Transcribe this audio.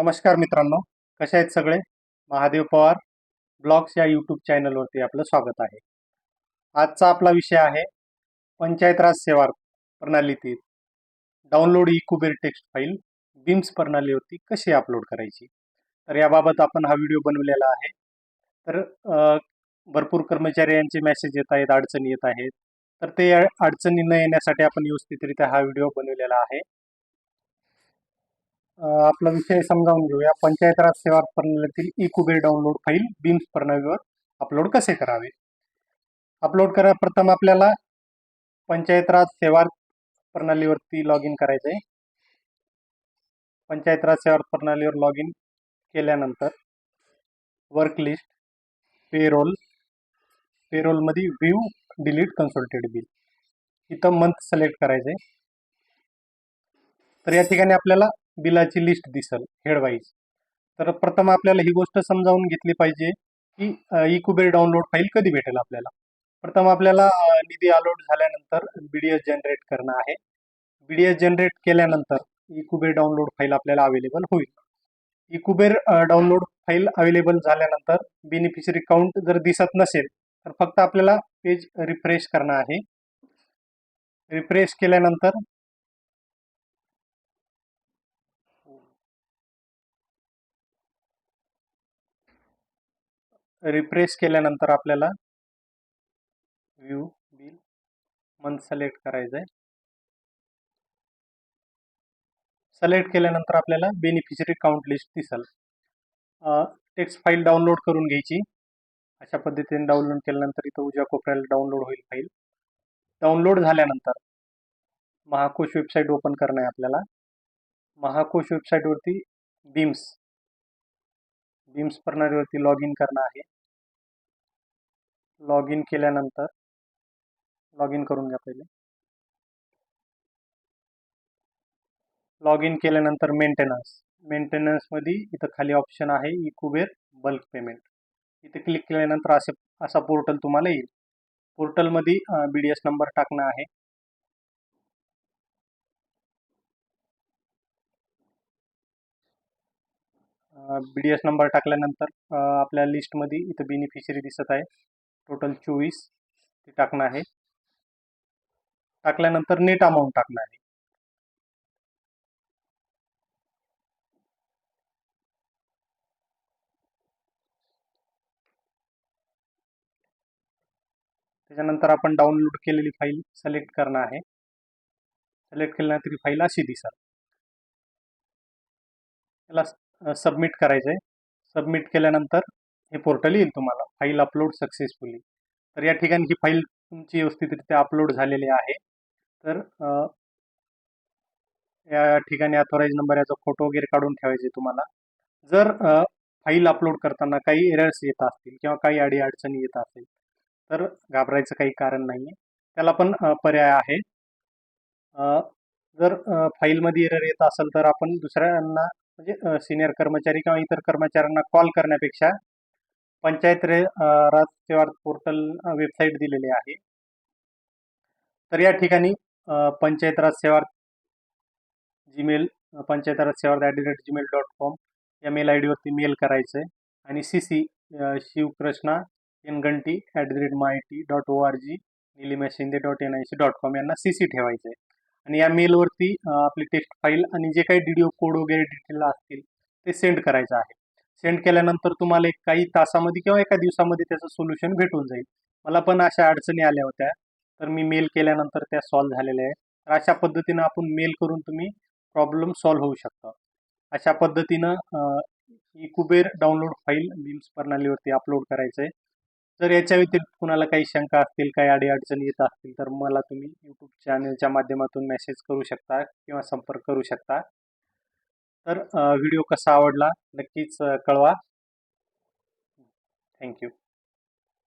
नमस्कार मित्रांनो कसे आहेत सगळे? महादेव पवार ब्लॉग्स या यूट्यूब चॅनलवरती आपलं स्वागत आहे. आजचा आपला विषय आहे पंचायत राज सेवा प्रणालीतील download e Kuber text file BIMS प्रणालीवरती कशी अपलोड करायची? तर याबाबत आपण हा व्हिडिओ बनवलेला आहे. तर भरपूर कर्मचारी यांचे मेसेज येत आहेत अडचणी येत आहेत. तर ते अडचणी न येण्यासाठी आपण व्यवस्थितरित्या हा व्हिडिओ बनवलेला आहे. आपला विषय समजावून घेऊया. पंचायत राज सेवा प्रणालीतील e Kuber download file BIMS प्रणालीवर अपलोड कसे करावे? अपलोड करा प्रथम आपल्याला पंचायत राज सेवा प्रणालीवरती लॉग इन करायचं आहे. पंचायत राज सेवा प्रणालीवर लॉग इन केल्यानंतर वर्क लिस्ट पेरोल पेरोलमध्ये व्ह्यू डिलीट कन्सल्टेड बिल इथं मंथ सिलेक्ट करायचं आहे तर या ठिकाणी आपल्याला बिलाची लिस्ट दिसल हेडवाईज तर प्रथम आपल्याला ही गोष्ट समजावून घेतली पाहिजे की ई कुबेर डाउनलोड फाईल कधी भेटेल आपल्याला? प्रथम आपल्याला निधी अलॉट झाल्यानंतर बीडीएस जनरेट करणं आहे. बीडीएस जनरेट केल्यानंतर ई कुबेर डाउनलोड फाईल आपल्याला अवेलेबल होईल. E Kuber download file available झाल्यानंतर बेनिफिशरी काउंट जर दिसत नसेल तर फक्त आपल्याला पेज रिफ्रेश करणं आहे. रिफ्रेश केल्यानंतर रिफ्रेश केल्यानंतर आपल्याला व्ह्यू बिल मंथ सिलेक्ट करायचं आहे. सिलेक्ट केल्यानंतर आपल्याला बेनिफिशरी काउंट लिस्ट दिसल. टेक्स्ट फाईल डाउनलोड करून घ्यायची. अशा पद्धतीने डाउनलोड केल्यानंतर इथं उजव्या कोपऱ्याला डाउनलोड होईल फाईल डाउनलोड झाल्यानंतर महाकोश वेबसाईट ओपन करणं आहे आपल्याला. महाकोश वेबसाईटवरती बीम्स बीम्स प्रणालीवरती लॉग इन करणं आहे. लॉग इन केल्यानंतर लॉग इन करून घ्या पहिले. लॉग इन केल्यानंतर मेंटेनन्स मेंटेनन्समध्ये इथं खाली ऑप्शन आहे ई कुबेर बल्क पेमेंट इथे क्लिक केल्यानंतर असे असा पोर्टल तुम्हाला येईल. पोर्टलमध्ये बी डी एस नंबर टाकणं आहे. बी डी एस नंबर टाकल्यानंतर आपल्या लिस्टमध्ये इथं बेनिफिशरी दिसत आहे. टोटल चोवीस ते टाकणं आहे. टाकल्यानंतर नेट अमाऊंट टाकणं आहे. त्याच्यानंतर आपण डाउनलोड केलेली फाईल सिलेक्ट करणं आहे. सिलेक्ट केल्यानंतर फाईल अशी दिसत. त्याला सबमिट करायचं आहे सबमिट केल्यानंतर हे पोर्टल येईल तुम्हाला. फाईल अपलोड सक्सेसफुली तर या ठिकाणी ही फाईल तुमची व्यवस्थितरित्या अपलोड झालेली आहे. तर या ठिकाणी ऑथोराईज नंबर याचा फोटो वगैरे काढून ठेवायचे तुम्हाला. जर फाईल अपलोड करताना काही एरर्स येत असतील किंवा काही अडी अडचणी येत असेल तर घाबरायचं काही कारण नाही आहे त्याला पण पर्याय आहे. जर फाईलमध्ये एरर येत असेल तर आपण दुसऱ्यांना म्हणजे सिनियर कर्मचारी किंवा इतर कर्मचाऱ्यांना कॉल करण्यापेक्षा पंचायत रे राज सेवा पोर्टल वेबसाईट दिलेली आहे. तर या ठिकाणी पंचायत राज सेवा Gmail panchayat raj seva at the rate Gmail dot com या मेल आय डीवरती मेल करायचं आहे आणि C C Shivakrishna Enganti at the rate my T dot O R G Nilima Shinde dot N I C dot com यांना C C ठेवायचं आहे आणि या मेलवरती आपली टेक्स्ट फाईल आणि जे काही डी कोड वगैरे डिटेल असतील ते सेंड करायचं आहे. सेंड केल्यानंतर तुम्हाला एक काही तासामध्ये किंवा एका दिवसामध्ये त्याचं सोल्युशन भेटून जाईल. मला पण अशा अडचणी आल्या होत्या. तर मी मेल केल्यानंतर त्या सॉल्व्ह झालेल्या आहेत. तर अशा पद्धतीनं आपण मेल करून तुम्ही प्रॉब्लेम सॉल्व्ह होऊ शकता. अशा पद्धतीनं e Kuber download file BIMS प्रणालीवरती upload करायचं आहे जर याच्या व्यतिरिक्त कुणाला काही शंका असतील काही अडीअडचणी येत असतील तर मला तुम्ही यूट्यूब चॅनलच्या माध्यमातून मेसेज करू शकता किंवा संपर्क करू शकता. तर व्हिडिओ कसा आवडला नक्कीच कळवा. थँक्यू